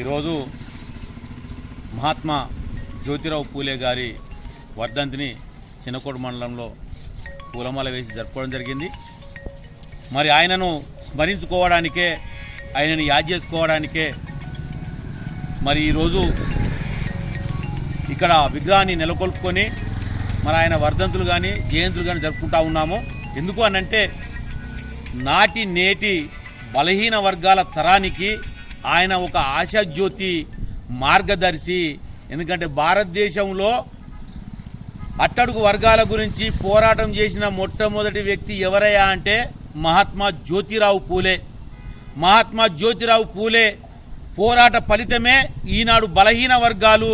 ఈరోజు మహాత్మా జ్యోతిరావు పూలే గారి వర్ధంతిని చిన్నకోట మండలంలో పూలమాల వేసి జరుపుకోవడం జరిగింది. మరి ఆయనను స్మరించుకోవడానికే ఆయనను యాద్ చేసుకోవడానికే మరి ఈరోజు ఇక్కడ విగ్రహాన్ని నెలకొల్పుకొని మరి ఆయన వర్ధంతులు కానీ జయంతులు కానీ జరుపుకుంటా ఉన్నాము. ఎందుకు అనంటే నాటి నేటి బలహీన వర్గాల తరానికి ఆయన ఒక ఆశాజ్యోతి మార్గదర్శి. ఎందుకంటే భారతదేశంలో అట్టడుగు వర్గాల గురించి పోరాటం చేసిన మొట్టమొదటి వ్యక్తి ఎవరయ్యా అంటే మహాత్మా జ్యోతిరావు పూలే. మహాత్మా జ్యోతిరావు పూలే పోరాట ఫలితమే ఈనాడు బలహీన వర్గాలు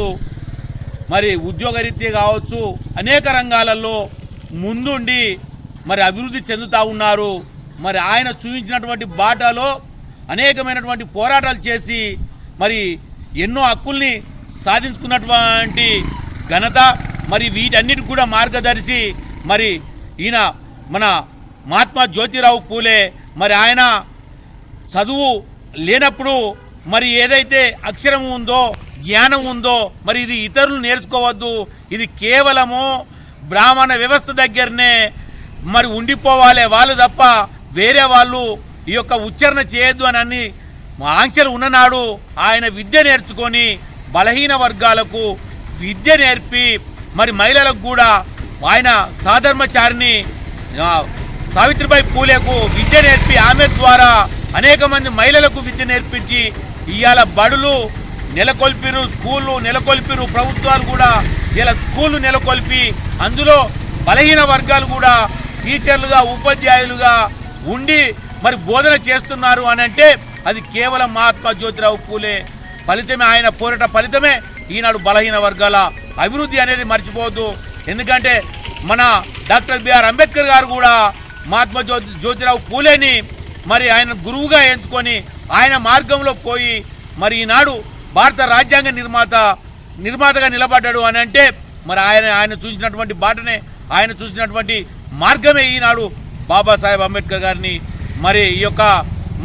మరి ఉద్యోగరీత్యా కావచ్చు అనేక రంగాలలో ముందుండి మరి అభివృద్ధి చెందుతూ ఉన్నారు. మరి ఆయన చూపించినటువంటి బాటలో అనేకమైనటువంటి పోరాటాలు చేసి మరి ఎన్నో హక్కుల్ని సాధించుకున్నటువంటి ఘనత మరి వీటన్నిటి కూడా మార్గదర్శి మరి ఈయన మన మహాత్మా జ్యోతిరావు పూలే. మరి ఆయన చదువు లేనప్పుడు మరి ఏదైతే అక్షరం ఉందో జ్ఞానం ఉందో మరి ఇది ఇతరులు నేర్చుకోవద్దు. ఇది కేవలము బ్రాహ్మణ వ్యవస్థ దగ్గరనే మరి ఉండిపోవాలి వాళ్ళు తప్ప వేరే వాళ్ళు ఈ యొక్క ఉచ్చారణ చేయొద్దు అని అన్ని ఆంక్షలు ఉన్ననాడు ఆయన విద్య నేర్చుకొని బలహీన వర్గాలకు విద్య నేర్పి మరి మహిళలకు కూడా ఆయన సాధర్మచారిని సావిత్రిబాయి పూలేకు విద్య నేర్పి ఆమె ద్వారా అనేక మంది మహిళలకు విద్య నేర్పించి ఇవాళ బడులు నెలకొల్పిరు స్కూళ్ళు నెలకొల్పిరు ప్రభుత్వాలు కూడా ఇలా స్కూళ్ళు నెలకొల్పి అందులో బలహీన వర్గాలు కూడా టీచర్లుగా ఉపాధ్యాయులుగా ఉండి మరి బోధన చేస్తున్నారు అని అంటే అది కేవలం మహాత్మా జ్యోతిరావు పూలే. ఫలితమే ఆయన పోరాట ఫలితమే ఈనాడు బలహీన వర్గాల అభివృద్ధి అనేది మర్చిపోవద్దు. ఎందుకంటే మన డాక్టర్ బిఆర్ అంబేద్కర్ గారు కూడా మహాత్మా జ్యోతి జ్యోతిరావు పూలేని మరి ఆయన గురువుగా ఎంచుకొని ఆయన మార్గంలో పోయి మరి ఈనాడు భారత రాజ్యాంగ నిర్మాత నిర్మాతగా నిలబడ్డాడు అని అంటే మరి ఆయన ఆయన చూసినటువంటి బాటనే ఆయన చూసినటువంటి మార్గమే ఈనాడు బాబాసాహెబ్ అంబేద్కర్ గారిని మరి ఈ యొక్క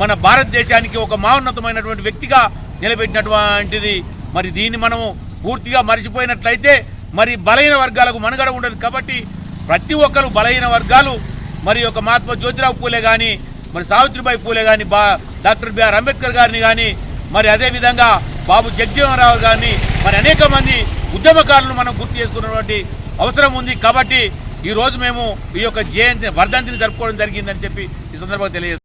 మన భారతదేశానికి ఒక మహోన్నతమైనటువంటి వ్యక్తిగా నిలబెట్టినటువంటిది. మరి దీన్ని మనము పూర్తిగా మరిచిపోయినట్లయితే మరి బలహీన వర్గాలకు మనుగడ ఉండదు కాబట్టి ప్రతి ఒక్కరు బలహీన వర్గాలు. మరి యొక్క మహాత్మా జ్యోతిరావు పూలే కానీ మరి సావిత్రిబాయి పూలే కానీ బా డాక్టర్ బిఆర్ అంబేద్కర్ గారిని కానీ మరి అదేవిధంగా బాబు జగజీవనరావు గారిని మరి అనేక మంది ఉద్యమకారులను మనం గుర్తు చేసుకున్నటువంటి అవసరం ఉంది కాబట్టి ఈ రోజు మేము ఈ యొక్క జయంతి వర్ధంతిని జరుపుకోవడం జరిగిందని చెప్పి ఈ సందర్భంగా తెలియజేస్తాం